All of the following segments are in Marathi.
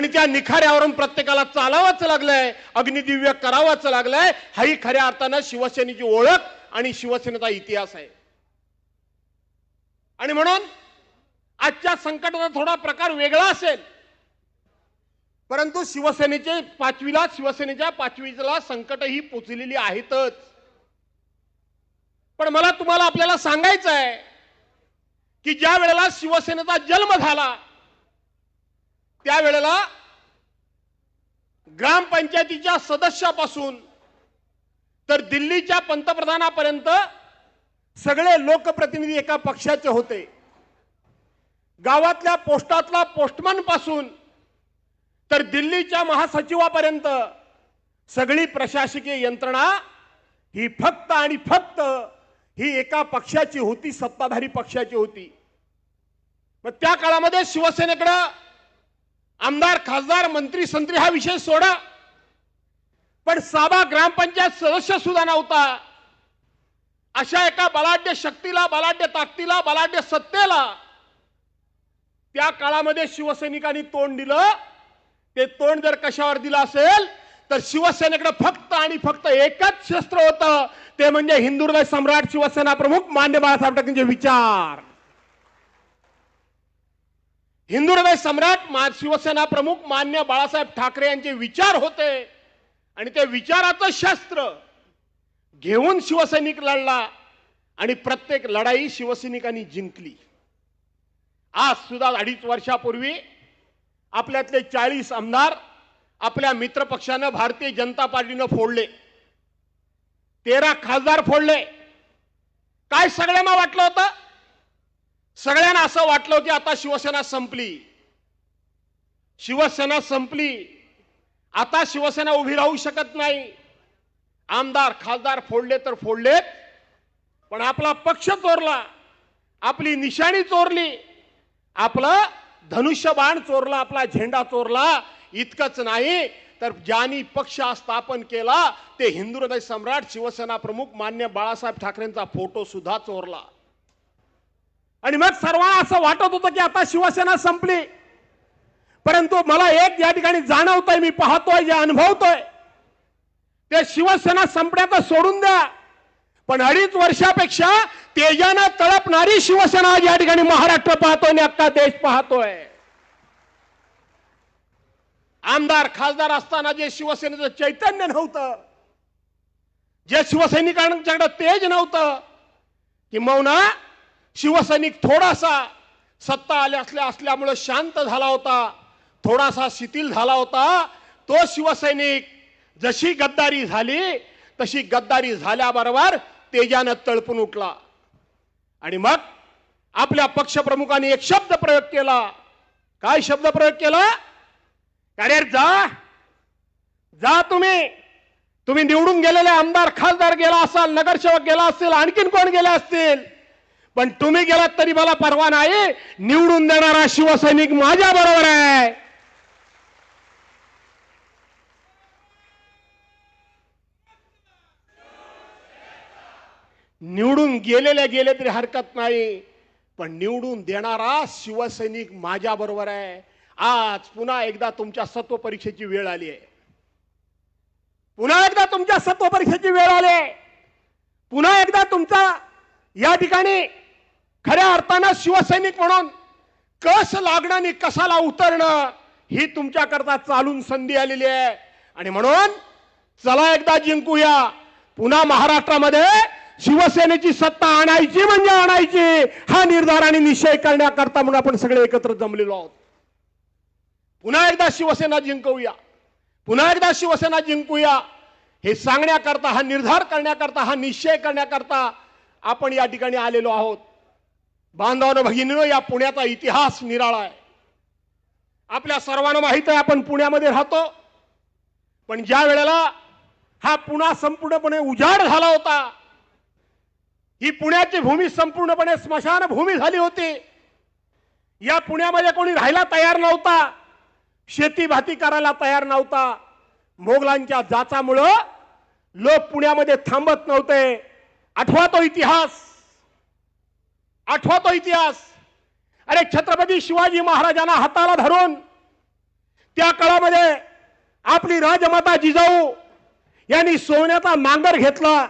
आणि त्या निखाऱ्यावरून प्रत्येकाला चालावंच लागलंय अग्निदिव्य करावंच लागलंय. हाही खऱ्या अर्थानं शिवसेनेची ओळख आणि शिवसेनेचा इतिहास आहे. आणि म्हणून आजच्या संकटाचा थोडा प्रकार वेगळा असेल. परंतु शिवसेनेचे पाचवीला शिवसेनेच्या पाचवीला संकट ही पोचलेली आहेतच. पण मला तुम्हाला आपल्याला सांगायचं आहे की ज्या वेळेला शिवसेनेचा जन्म झाला त्यावेळेला ग्रामपंचायतीच्या सदस्यापासून तर दिल्लीच्या पंतप्रधानापर्यंत सगळे लोकप्रतिनिधी एका पक्षाचे होते. गावातल्या पोस्टातला पोस्टमनपासून तर दिल्लीच्या महासचिवापर्यंत सगळी प्रशासकीय यंत्रणा ही फक्त आणि फक्त ही एका पक्षाची होती सत्ताधारी पक्षाची होती. मग त्या काळामध्ये शिवसेनेकडं आमदार खासदार मंत्री संत्री हा विषय सोडा. पण साबा ग्रामपंचायत सदस्य सुद्धा नव्हता. अशा एका बलाढ्य शक्तीला बलाढ्य ताकदीला बलाढ्य सत्तेला त्या काळामध्ये शिवसैनिकांनी तोंड दिलं. ते तोंड जर कशावर दिलं असेल तर शिवसेनेकडे फक्त आणि फक्त एकच शस्त्र होतं. ते म्हणजे हिंदू सम्राट शिवसेना प्रमुख मान्य बाळासाहेब ठाकरेंचे विचार. हिंदू हृदय सम्राट मा- शिवसेना प्रमुख मान्य बाळासाहेब ठाकरे यांचे विचार होते. आणि त्या विचाराचं शस्त्र घेऊन शिवसैनिक लढला आणि प्रत्येक लढाई शिवसैनिकांनी जिंकली. आज सुद्धा अडीच वर्षापूर्वी आपल्यातले चाळीस आमदार आपल्या मित्रपक्षानं भारतीय जनता पार्टीनं फोडले. तेरा खासदार फोडले. काय सगळ्यांना वाटलं होतं? सगळ्यांना असं वाटलं की आता शिवसेना संपली. शिवसेना संपली. आता शिवसेना उभी राहू शकत नाही. आमदार खासदार फोडले तर फोडलेत पण आपला पक्ष चोरला. आपली निशाणी चोरली. आपलं धनुष्यबाण चोरला आपला झेंडा चोरला. इतकंच नाही तर ज्यांनी पक्ष स्थापन केला ते हिंदू हृदय सम्राट शिवसेना प्रमुख मान्य बाळासाहेब ठाकरेंचा फोटो सुद्धा चोरला. आणि मग सर्वांना असं वाटत होतं की आता शिवसेना संपली. परंतु मला एक या ठिकाणी जाणवतोय मी पाहतोय जे अनुभवतोय. ते शिवसेना संपण्याचं सोडून द्या. पण अडीच वर्षापेक्षा तेजानं तळपणारी शिवसेना या ठिकाणी महाराष्ट्र पाहतोय आणि अख्खा देश पाहतोय. आमदार खासदार असताना जे शिवसेनेचं चैतन्य नव्हतं जे शिवसैनिकांच्याकडे तेज नव्हतं किंबहुना शिवसैनिक थोडासा सत्ता आल्या असल्या असल्यामुळे शांत झाला होता थोडासा शिथिल झाला होता. तो शिवसैनिक जशी गद्दारी झाली तशी गद्दारी झाल्याबरोबर तेजानं तळपून उठला. आणि मग आपल्या पक्षप्रमुखाने एक शब्द प्रयोग केला. काय शब्द प्रयोग केला? अरे जा जा तुम्ही. तुम्ही निवडून गेलेले आमदार खासदार गेला असाल नगरसेवक गेला असेल आणखीन कोण गेले असतील? पण तुम्ही गेलात तरी मला परवा नाही. निवडून देणारा शिवसैनिक माझ्या बरोबर आहे. निवडून गेलेले गेले तरी हरकत नाही. पण निवडून देणारा शिवसैनिक माझ्या बरोबर आहे. आज पुन्हा एकदा तुमच्या सत्व परीक्षेची वेळ आली आहे. पुन्हा एकदा तुमच्या सत्व परीक्षेची वेळ आली आहे. पुन्हा एकदा तुमचा या ठिकाणी खऱ्या अर्थानं शिवसैनिक म्हणून कस लागणं आणि कसाला उतरणं ही तुमच्याकरता चालून संधी आलेली आहे. आणि म्हणून चला एकदा जिंकूया. पुन्हा महाराष्ट्रामध्ये शिवसेनेची सत्ता आणायची म्हणजे आणायची. हा निर्धार आणि निश्चय करण्याकरता म्हणून आपण सगळे एकत्र जमलेलो आहोत. पुन्हा एकदा शिवसेना जिंकूया. पुन्हा एकदा शिवसेना जिंकूया. हे सांगण्याकरता हा निर्धार करण्याकरता हा निश्चय करण्याकरता आपण या ठिकाणी आलेलो आहोत. बांधवानं भगिनीनं या पुण्याचा इतिहास निराळा आहे. आपल्या सर्वांना माहीत आहे आपण पुण्यामध्ये राहतो. पण ज्या वेळेला हा पुणा संपूर्णपणे उजाड झाला होता ही पुण्याची भूमी संपूर्णपणे स्मशान भूमी झाली होती. या पुण्यामध्ये कोणी राहायला तयार नव्हता शेती भाती करायला तयार नव्हता. मोगलांच्या जाचामुळं लोक पुण्यामध्ये थांबत नव्हते. आठवा तो इतिहास. आठवा तो इतिहास. अरे छत्रपती शिवाजी महाराजांना हाताला धरून त्या काळामध्ये आपली राजमाता जिजाऊ यांनी सोन्याचा नांगर घेतला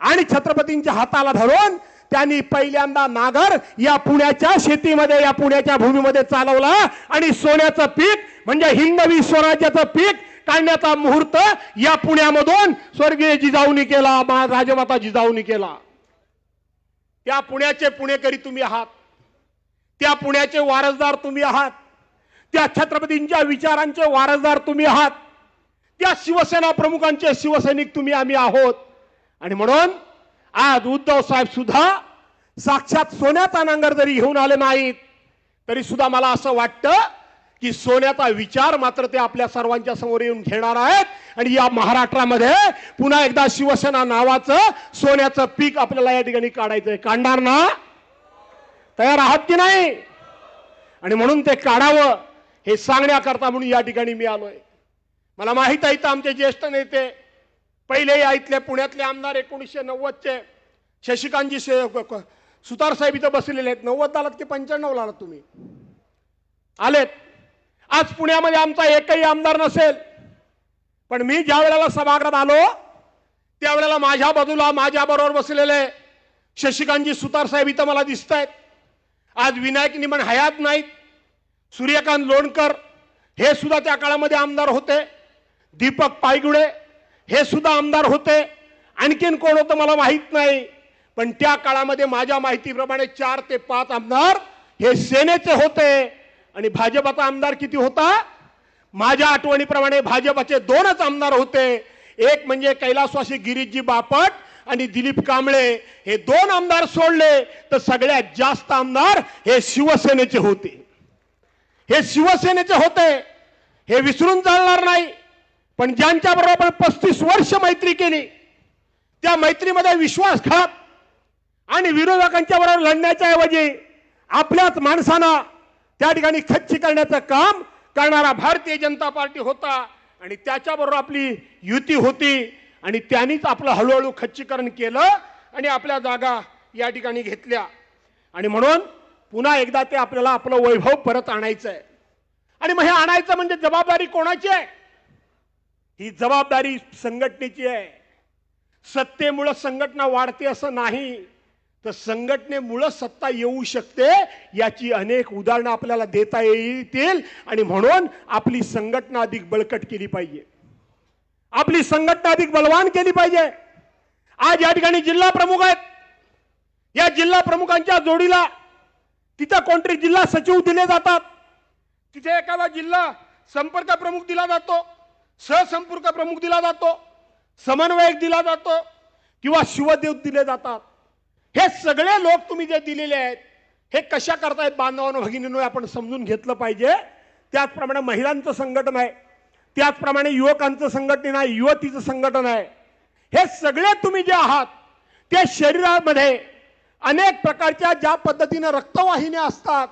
आणि छत्रपतींच्या हाताला धरून त्यांनी पहिल्यांदा नागर या पुण्याच्या शेतीमध्ये या पुण्याच्या भूमीमध्ये चालवला आणि सोन्याचं पीक म्हणजे हिंदवी स्वराज्याचं पीक काढण्याचा मुहूर्त या पुण्यामधून स्वर्गीय जिजाऊनी केला मा- राजमाता जिजाऊनी केला. त्या पुण्याचे पुणेकरी तुम्ही आहात. त्या पुण्याचे वारसदार तुम्ही आहात. त्या छत्रपतींच्या विचारांचे वारसदार तुम्ही आहात. त्या शिवसेना प्रमुखांचे शिवसैनिक तुम्ही आम्ही आहोत. आणि म्हणून आज उद्धव साहेब सुद्धा साक्षात सोन्याचा नांगर जरी घेऊन आले नाहीत तरी सुद्धा मला असं वाटतं की सोन्याचा विचार मात्र ते आपल्या सर्वांच्या समोर येऊन घेणार आहेत. आणि या महाराष्ट्रामध्ये पुन्हा एकदा शिवसेना नावाचं सोन्याचं पीक आपल्याला या ठिकाणी काढायचंय. काढणार ना? तयार आहात की नाही? आणि म्हणून ते काढावं हे सांगण्याकरता म्हणून या ठिकाणी मी आलोय. मला माहीत आहे तर आमचे ज्येष्ठ नेते पहिले या इथले पुण्यातले आमदार एकोणीसशे नव्वदचे. शशिकांतजी शे- सुतार साहेब इथं बसलेले आहेत. नव्वद आलात की पंच्याण्णव आलात तुम्ही? आलेत. आज पुण्यामध्ये आमचा एकही आमदार नसेल. पण मी ज्या वेळेला सभागृहात आलो त्यावेळेला माझ्या बाजूला माझ्या बरोबर बसलेले शशिकांतजी सुतार साहेब इथं मला दिसत आहेत आज विनायक निमण हयात नाहीत. सूर्यकांत लोणकर हे सुद्धा त्या काळामध्ये आमदार होते. दीपक पायगुडे हे सुद्धा आमदार होते. आणखीन कोण होतं मला माहीत नाही. पण त्या काळामध्ये माझ्या माहितीप्रमाणे चार ते पाच आमदार हे सेनेचे होते. आणि भाजपाचा आमदार किती होता? माझ्या आठवणीप्रमाणे भाजपाचे दोनच आमदार होते. एक म्हणजे कैलासवासी गिरीशजी बापट आणि दिलीप कांबळे. हे दोन आमदार सोडले तर सगळ्यात जास्त आमदार हे शिवसेनेचे होते. हे शिवसेनेचे होते. हे विसरून चालणार नाही. पण ज्यांच्या बरोबर आपण पस्तीस वर्ष मैत्री केली त्या मैत्रीमध्ये विश्वासघात आणि विरोधकांच्या बरोबर लढण्याच्या ऐवजी आपल्याच माणसांना त्या ठिकाणी खच्ची करण्याचं काम करणारा भारतीय जनता पार्टी होता आणि त्याच्याबरोबर आपली युती होती आणि त्यांनीच आपलं हळूहळू खच्चीकरण केलं आणि आपल्या जागा या ठिकाणी घेतल्या. आणि म्हणून पुन्हा एकदा ते आपल्याला आपलं वैभव परत आणायचं आहे आणि मग हे आणायचं म्हणजे जबाबदारी कोणाची आहे? ही जबाबदारी संघटनेची आहे. सत्तेमुळं संघटना वाढते असं नाही. तर संघटनेमुळं सत्ता येऊ शकते याची अनेक उदाहरणं आपल्याला देता येतील. आणि म्हणून आपली संघटना अधिक बळकट केली पाहिजे. आपली संघटना अधिक बलवान केली पाहिजे. आज या ठिकाणी जिल्हा प्रमुख आहेत. या जिल्हा प्रमुखांच्या जोडीला तिथं कोणतरी जिल्हा सचिव दिले जातात. तिथे एखादा जिल्हा संपर्क प्रमुख दिला जातो सहसंपर्क प्रमुख दिला जातो समन्वयक दिला जातो किंवा शिवदेव दिले जातात. हे सगळे लोक तुम्ही जे दिलेले आहेत हे कशा करतायत बांधवांनो भगिनीनो आपण समजून घेतलं पाहिजे. त्याचप्रमाणे महिलांचं संघटन आहे. त्याचप्रमाणे युवकांचं संघटन आहे युवतीचं संघटन आहे. हे सगळे तुम्ही जे आहात ते शरीरामध्ये अनेक प्रकारच्या ज्या पद्धतीनं रक्तवाहिन्या असतात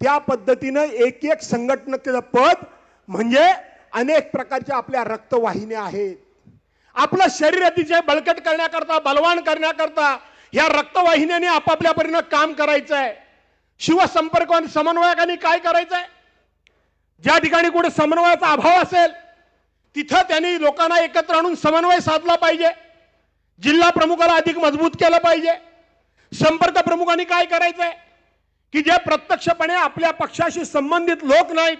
त्या पद्धतीनं एक एक संघटनेचं पद म्हणजे अनेक प्रकारच्या आपल्या रक्तवाहिन्या आहेत. आपलं शरीर अतिशय बळकट करण्याकरता बलवान करण्याकरता या रक्तवाहिन्याने आपापल्या परीनं काम करायचं आहे शिवसंपर्क आणि समन्वयकांनी काय करायचं आहे ज्या ठिकाणी कुठे समन्वयाचा अभाव असेल तिथं त्यांनी लोकांना एकत्र आणून समन्वय साधला पाहिजे. जिल्हा प्रमुखाला अधिक मजबूत केलं पाहिजे. संपर्क प्रमुखांनी काय करायचंय? की जे प्रत्यक्षपणे आपल्या पक्षाशी संबंधित लोक नाहीत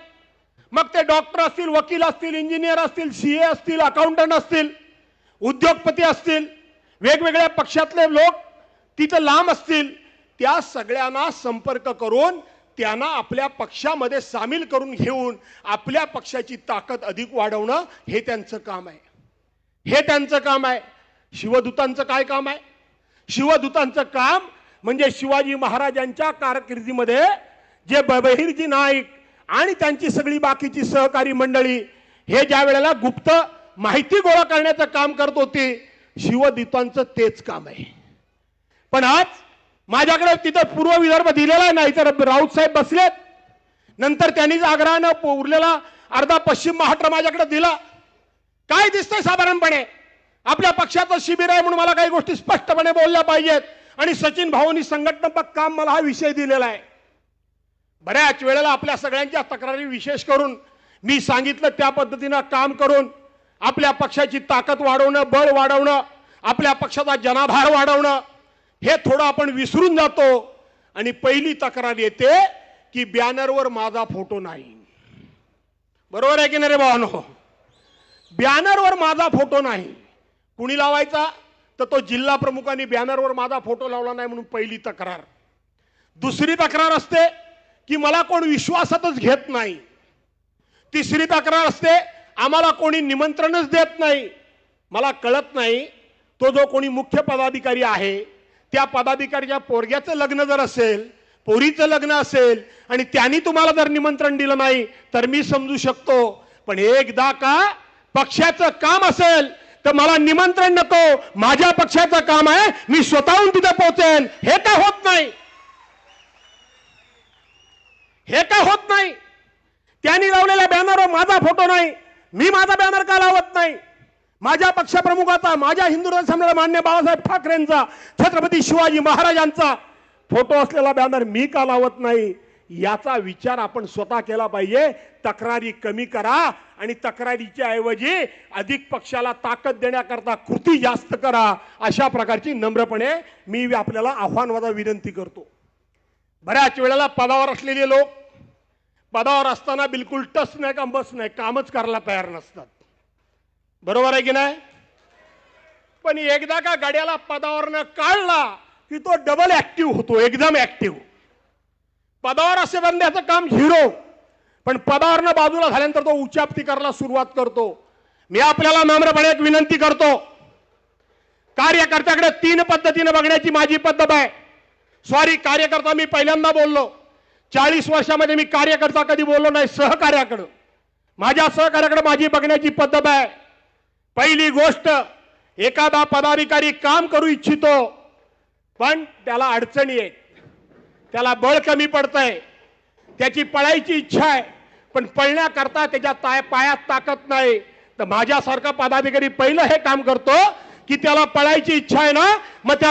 मग ते डॉक्टर असतील वकील असतील इंजिनियर असतील सी ए असतील अकाउंटंट असतील उद्योगपती असतील वेगवेगळ्या पक्षातले लोक तिथं लांब असतील. त्या सगळ्यांना संपर्क करून त्यांना आपल्या पक्षामध्ये सामील करून घेऊन आपल्या पक्षाची ताकद अधिक वाढवणं हे त्यांचं काम आहे. हे त्यांचं काम आहे. शिवदूतांचं काय काम आहे? शिवदूतांचं काम म्हणजे शिवाजी महाराजांच्या कारकिर्दीमध्ये जे बहिरजी नाईक आणि त्यांची सगळी बाकीची सहकारी मंडळी हे ज्या वेळेला गुप्त माहिती गोळा करण्याचं काम करत होती शिवदूतांचं तेच काम आहे. पण आज माझ्याकडे तिथं पूर्व विदर्भ दिलेला नाही तर राऊत साहेब बसलेत. नंतर त्यांनीच आग्रहानं उरलेला अर्धा पश्चिम महाराष्ट्र माझ्याकडे दिला. काय दिसतंय साधारणपणे? आपल्या पक्षाचं शिबिर आहे म्हणून मला काही गोष्टी स्पष्टपणे बोलल्या पाहिजेत. आणि सचिन भाऊनी संघटनात्मक काम मला हा विषय दिलेला आहे. बऱ्याच वेळेला आपल्या सगळ्यांच्या तक्रारी विशेष करून मी सांगितलं त्या पद्धतीनं काम करून आपल्या पक्षाची ताकद वाढवणं बळ वाढवणं आपल्या पक्षाचा जनाधार वाढवणं हे थोडं आपण विसरून जातो. आणि पहिली तक्रार येते की बॅनरवर माझा फोटो नाही. बरोबर आहे की नाही रे भावानो? बॅनरवर माझा फोटो नाही. कुणी लावायचा? तर तो जिल्हा प्रमुखांनी बॅनरवर माझा फोटो लावला नाही म्हणून पहिली तक्रार. दुसरी तक्रार असते की मला कोण विश्वासातच घेत नाही. तिसरी तक्रार असते आम्हाला कोणी निमंत्रणच देत नाही. मला कळत नाही तो जो कोणी मुख्य पदाधिकारी आहे त्या पदाधिकाऱ्याच्या पोरग्याचं लग्न जर असेल पोरीचं लग्न असेल आणि त्यांनी तुम्हाला जर निमंत्रण दिलं नाही तर मी समजू शकतो. पण एकदा का पक्षाचं काम असेल तर मला निमंत्रण नको. माझ्या पक्षाचं काम आहे मी स्वतःहून तिथे पोहोचेन. हे का होत नाही? हे का होत नाही? त्यांनी लावलेल्या बॅनरवर माझा फोटो नाही. मी माझा बॅनर का लावत नाही? माझ्या पक्षप्रमुखाचा माझ्या हिंदू समाजाला मान्य बाळासाहेब ठाकरेंचा छत्रपती शिवाजी महाराजांचा फोटो असलेला बॅनर मी का लावत नाही याचा विचार आपण स्वतः केला पाहिजे. तक्रारी कमी करा आणि तक्रारीच्या ऐवजी अधिक पक्षाला ताकद देण्याकरता कृती जास्त करा अशा प्रकारची नम्रपणे मी आपल्याला आव्हानवादा विनंती करतो. बऱ्याच वेळेला पदावर असलेले लोक पदावर असताना बिलकुल टस नाही का बस नाही कामच करायला तयार नसतात. बरोबर आहे की नाही? पण एकदा का गाड्याला पदावरनं काढला की तो डबल ऍक्टिव्ह होतो एकदम ऍक्टिव्ह पदावर असे बनण्याचं काम झिरो पण पदावरनं बाजूला झाल्यानंतर तो उच्चाप्ती करायला सुरुवात करतो. मी आपल्याला नम्रपणे एक विनंती करतो. कार्यकर्त्याकडे तीन पद्धतीने बघण्याची माझी पद्धत आहे. सॉरी कार्यकर्ता मी पहिल्यांदा बोललो. चाळीस वर्षामध्ये मी कार्यकर्ता कधी बोललो नाही सहकार्याकडं. माझ्या सहकार्याकडे माझी बघण्याची पद्धत आहे. पहिली गोष्ट एखादा पदाधिकारी काम करू इच्छितो पण त्याला अडचणी आहेत. त्याला बळ कमी पडतंय. त्याची पळायची इच्छा आहे पण पळण्याकरता त्याच्या ताय पायात ताकद नाही. तर माझ्यासारखा पदाधिकारी पहिलं हे काम करतो की त्याला पळायची इच्छा आहे ना मग त्या